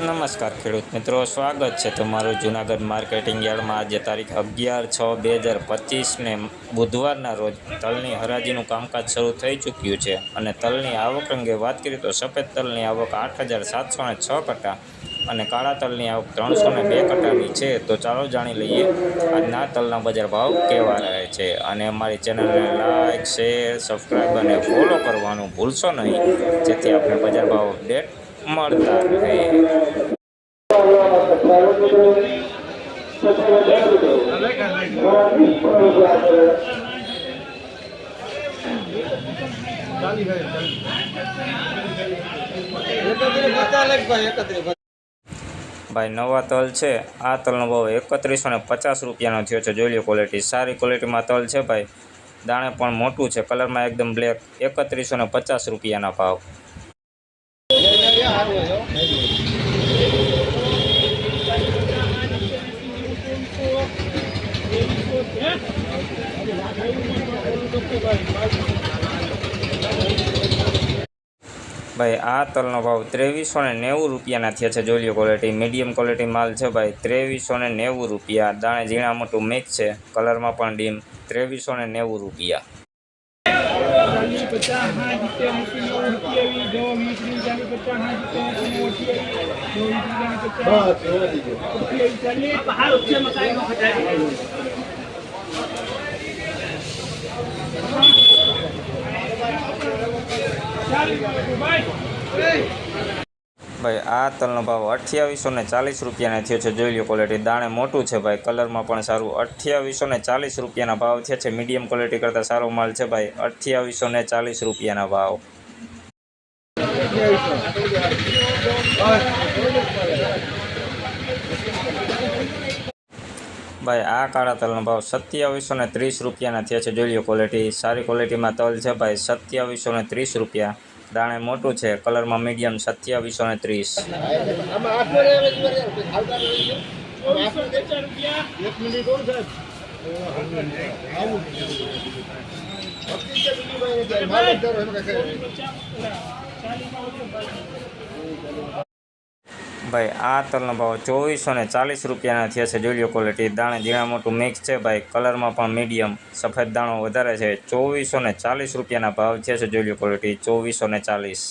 નમસ્કાર ખેડૂત મિત્રો, સ્વાગત છે તમારું જૂનાગઢ માર્કેટિંગ યાર્ડમાં. આજે તારીખ અગિયાર છ બે હજાર પચીસને બુધવારના રોજ તલની હરાજીનું કામકાજ શરૂ થઈ ચૂક્યું છે અને તલની આવક અંગે વાત કરીએ તો સફેદ તલની આવક આઠ હજાર સાતસો ને છ કટા અને કાળા તલની આવક ત્રણસો ને બે કટાની છે. તો ચાલો જાણી લઈએ આજના તલના બજાર ભાવ કેવા રહે છે. અને અમારી ચેનલને લાઇક શેર, સબસ્ક્રાઈબ અને ફોલો કરવાનું ભૂલશો નહીં, જેથી આપણે બજાર ભાવ અપડેટ મળતા રહે. ભાઈ, નવા તલ છે. આ તલનો ભાવ એકત્રીસો ને પચાસ રૂપિયાનો થયો છે. જોઈ લો ક્વોલિટી સારી ક્વોલિટીમાં તલ છે ભાઈ. દાણે પણ મોટું છે. કલરમાં એકદમ બ્લેક એકત્રીસો ને પચાસ રૂપિયાના ભાવ. ભાઈ, આ તલનો ભાવ ત્રેવીસો ને નેવું રૂપિયાના થયા છે. લો ક્વોલિટી મીડિયમ ક્વોલિટી માલ છે ભાઈ. ત્રેવીસો ને નેવું રૂપિયા. દાણે ઝીણા મોટું મેચ છે. કલરમાં પણ ડીમ. ત્રેવીસો ને નેવું રૂપિયા. ચાલીસ પચાસ સાઠ સિત્તેર એંસી નેવું સત્યાવીસ દો વીસ ત્રીસ ચાલીસ પચાસ સાઠ સિત્તેર એંસી નેવું અઠ્યાવીસ દો વીસ ત્રીસ ચાલીસ પચાસ અઠ્યાવીસ ચાલીસ ચાલીસ ભાઈ, આ તલનો ભાવ અઠ્યાવીસો ને ચાલીસ રૂપિયાના થયો છે. જોઈ લો ક્વોલિટી દાણે મોટું છે ભાઈ. કલરમાં પણ સારું. અઠ્યાવીસો ને ચાલીસ રૂપિયાના ભાવ થયા છે. મીડિયમ ક્વોલિટી કરતાં સારો માલ છે ભાઈ. અઠ્યાવીસો ને ચાલીસ રૂપિયાના ભાવ. ભાઈ, આ કાળા તલનો ભાવ સત્યાવીસો ને ત્રીસ રૂપિયાના થયા છે. જોઈ લો ક્વોલિટી સારી ક્વોલિટીમાં તલ છે ભાઈ, સત્યાવીસો ને ત્રીસ રૂપિયા. દાણે મોટું છે, કલરમાં મીડિયમ સત્યાવીસો ને ત્રીસ. ભાઈ, આ તલનો ભાવ ચોવીસો ને ચાલીસ રૂપિયાના થયા છે. જોઈ લો ક્વોલિટી દાણે ઝીણા મોટું મિક્સ છે ભાઈ. કલરમાં પણ મીડિયમ સફેદ દાણો વધારે છે. ચોવીસો ને ચાલીસ રૂપિયાના ભાવ થયા છે. જોઈ લો ક્વોલિટી ચોવીસો ને ચાલીસ.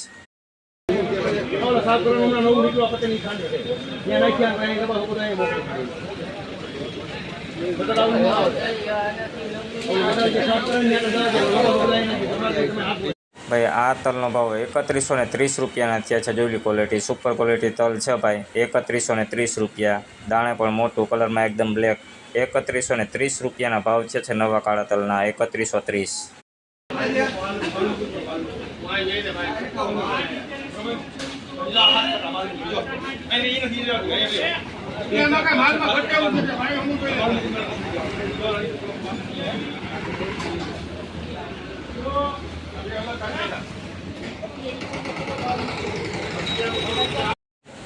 છે કાંઈ. ભાઈ, આ તલનો ભાવ એકત્રીસો ને ત્રીસ રૂપિયાના થયા છે. જોઈ ક્વોલિટી સુપર ક્વોલિટી તલ છે ભાઈ. એકત્રીસો ને ત્રીસ રૂપિયા. દાણે પણ મોટું કલરમાં એકદમ બ્લેક એકત્રીસો ને ત્રીસ રૂપિયાના ભાવ છે છે નવા કાળા તલના. એકત્રીસો ત્રીસ. ભાઈ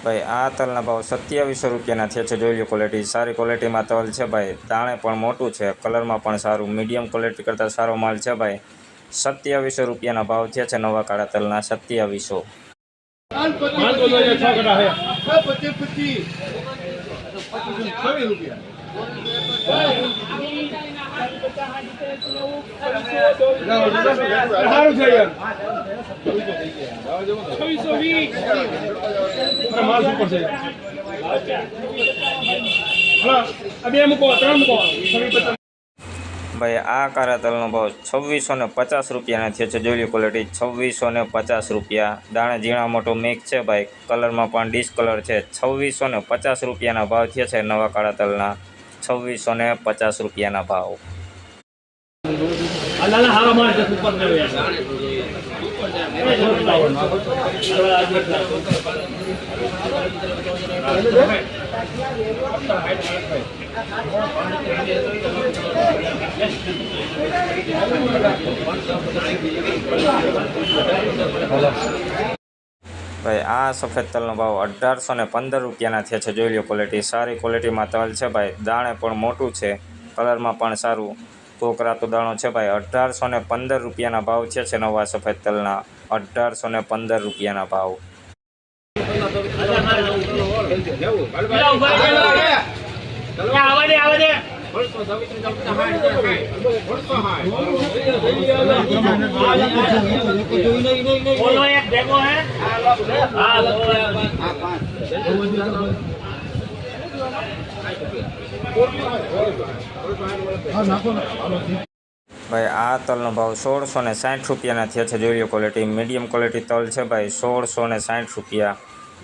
આ તલના ભાવ સત્યાવીસો રૂપિયાના થયા છે. જોઈ લો ક્વોલિટી સારી ક્વોલિટીમાં તલ છે ભાઈ. દાણે પણ મોટું છે. કલરમાં પણ સારું. મીડિયમ ક્વોલિટી કરતાં સારો માલ છે ભાઈ. સત્યાવીસો રૂપિયાના ભાવ થયા છે નવા કાળા તલના સત્યાવીસો. માલ મૂકો મૂકો ભાઈ, આ કાળા તલનો ભાવ છવ્વીસો ને પચાસ રૂપિયાના થયો છે. જોઈ ક્વોલિટી છવ્વીસો ને પચાસ રૂપિયા. દાણા ઝીણા મોટો મિક્સ છે ભાઈ. કલરમાં પણ ડિસ્કલર છે. છવ્વીસો ને પચાસ રૂપિયાના ભાવ થયા છે નવા કાળા તલના છવ્વીસો ને પચાસ રૂપિયાના ભાવ. લાલા હારા ને ભાઈ, આ સફેદ તલનો ભાવ અઢારસો ને પંદર રૂપિયાના થયા છે. જોઈ લો ક્વોલિટી સારી ક્વોલિટીમાં તલ છે ભાઈ. દાણે પણ મોટું છે. કલરમાં પણ સારું. કોકરાતો દાણો છે ભાઈ અઢારસો ને પંદર રૂપિયાના ભાવ છે છે નવા સફેદ તલના. અઢારસો ને પંદર રૂપિયાના ભાવ. બોલો એક ભેગો હે. ભાઈ આ તલનો ભાવ સોળસો ને સાઠ રૂપિયાના થયા છે જોઈ લો ક્વોલિટી મીડિયમ ક્વોલિટી તલ છે ભાઈ સોળસો ને સાઠ રૂપિયા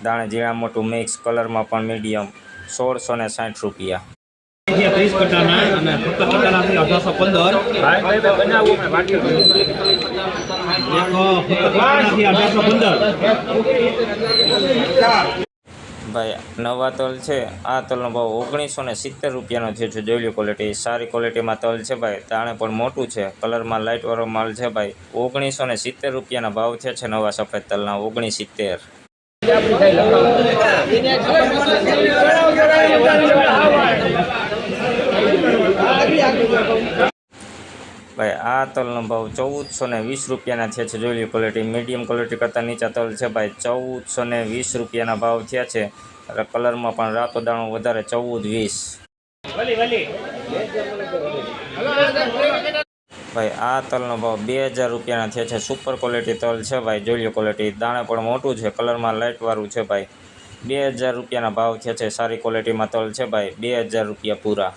દાણે જીણા મોટું મિક્સ કલરમાં પણ મીડિયમ સોળસો ને સાઠ રૂપિયા ત્રીસ કટાના અને સત્તર કટાના અઢારસો પંદર એક સત્તર કટાનાથી અઢારસો પંદર ભાઈ, નવા તલ છે. આ તલનો ભાવ ઓગણીસો ને સિત્તેર રૂપિયાનો છે છે. જોઈ લો ક્વોલિટી સારી ક્વોલિટીમાં તલ છે ભાઈ. તાણે પણ મોટું છે. કલરમાં લાઇટવાળો માલ છે ભાઈ. ઓગણીસો ને સિત્તેર રૂપિયાના ભાવ છે છે નવા સફેદ તલના ઓગણીસ સિત્તેર ભાઈ, આ તલનો ભાવ ચૌદસો ને વીસ રૂપિયાના છે જોઈ લો ક્વોલિટી મીડિયમ ક્વોલિટી કરતાં નીચા તલ છે ભાઈ, ચૌદસો ને વીસ રૂપિયાના ભાવ થયા છે. અને કલરમાં પણ રાતો દાણો વધારે ચૌદ વીસ. ભાઈ, આ તલનો ભાવ બે હજાર રૂપિયાના થયા છે. સુપર ક્વોલિટી તલ છે ભાઈ, જોઈ લો ક્વોલિટી દાણે પણ મોટું છે, કલરમાં લાઇટવાળું છે ભાઈ. બે હજાર રૂપિયાના ભાવ થયા છે, સારી ક્વોલિટીમાં તલ છે ભાઈ, બે હજાર રૂપિયા પૂરા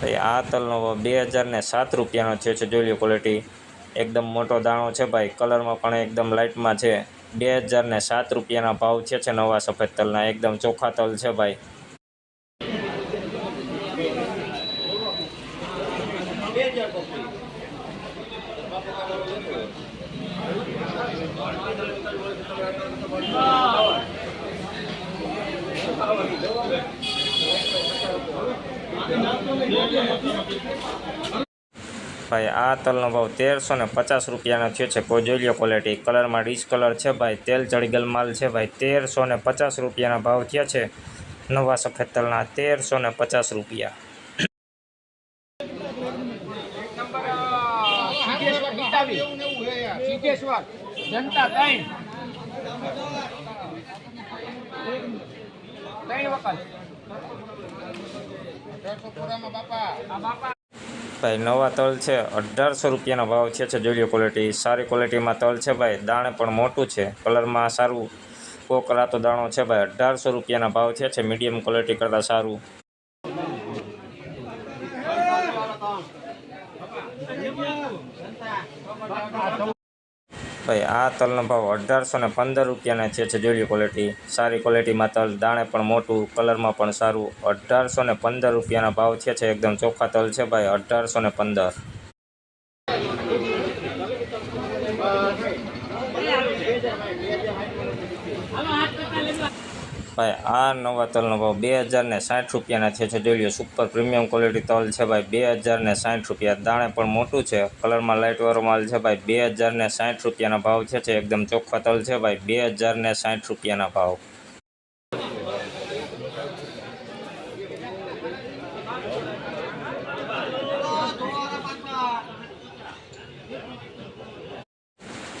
ભાઈ આ તલનો બે હજારને સાત રૂપિયાનો થયો છે. જોઈ લો ક્વોલિટી એકદમ મોટો દાણો છે ભાઈ. કલરમાં પણ એકદમ લાઇટમાં છે. બે હજારને સાત રૂપિયાના ભાવ છે છે નવા સફેદ તલના. એકદમ ચોખ્ખા તલ છે ભાઈ. ભાઈ, આ તલનો ભાવ તેરસો ને પચાસ રૂપિયાનો થયો છે. કોજોલિયો ક્વોલિટી કલરમાં ડીચ કલર છે ભાઈ. તેલ ચડીગલ માલ છે ભાઈ. તેરસો ને પચાસ રૂપિયાના ભાવ થયા છે નવા સફેદ તલના. તેરસો ને પચાસ રૂપિયા. બાપા. ભાઈ, નવા તલ છે. અઢારસો રૂપિયાનો ભાવ છે છે જોલિયો ક્વોલિટી સારી ક્વોલિટીમાં તલ છે ભાઈ. દાણે પણ મોટું છે. કલરમાં સારું કોકરાતો દાણો છે ભાઈ. અઢારસો રૂપિયાના ભાવ છે છે. મીડિયમ ક્વોલિટી કરતાં સારું. ભાઈ, આ તલનો ભાવ અઢારસો ને પંદર રૂપિયાના છે છે જોલિયો ક્વોલિટી સારી ક્વોલિટીમાં તલ, દાણે પણ મોટું, કલરમાં પણ સારું. અઢારસો ને પંદર રૂપિયાના ભાવ છે છે એકદમ ચોખ્ખા તલ છે ભાઈ, અઢારસો ને પંદર. ભાઈ, આ નવા તલનો ભાવ બે હજારને સાઠ રૂપિયાના છે છે. જોઈ લો સુપર પ્રીમિયમ ક્વોલિટી તલ છે ભાઈ, બે હજારને સાઠ રૂપિયા. દાણે પણ મોટું છે કલરમાં લાઇટવાળો માલ છે ભાઈ, બે હજારને સાઠ રૂપિયાના ભાવ છે છે. એકદમ ચોખ્ખા તલ છે ભાઈ, બે હજારને સાઠ રૂપિયાના ભાવ.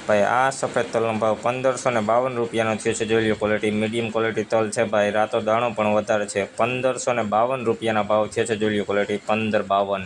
ભાઈ, આ સફેદ તલનો ભાવ પંદરસો ને બાવન રૂપિયાનો થયો છે. જોઈ લો ક્વોલિટી મીડિયમ ક્વોલિટી તલ છે ભાઈ. રાતો દાણો પણ વધારે છે. પંદરસો ને બાવન રૂપિયાના ભાવ થયો છે. જોઈ લો ક્વોલિટી પંદર બાવન.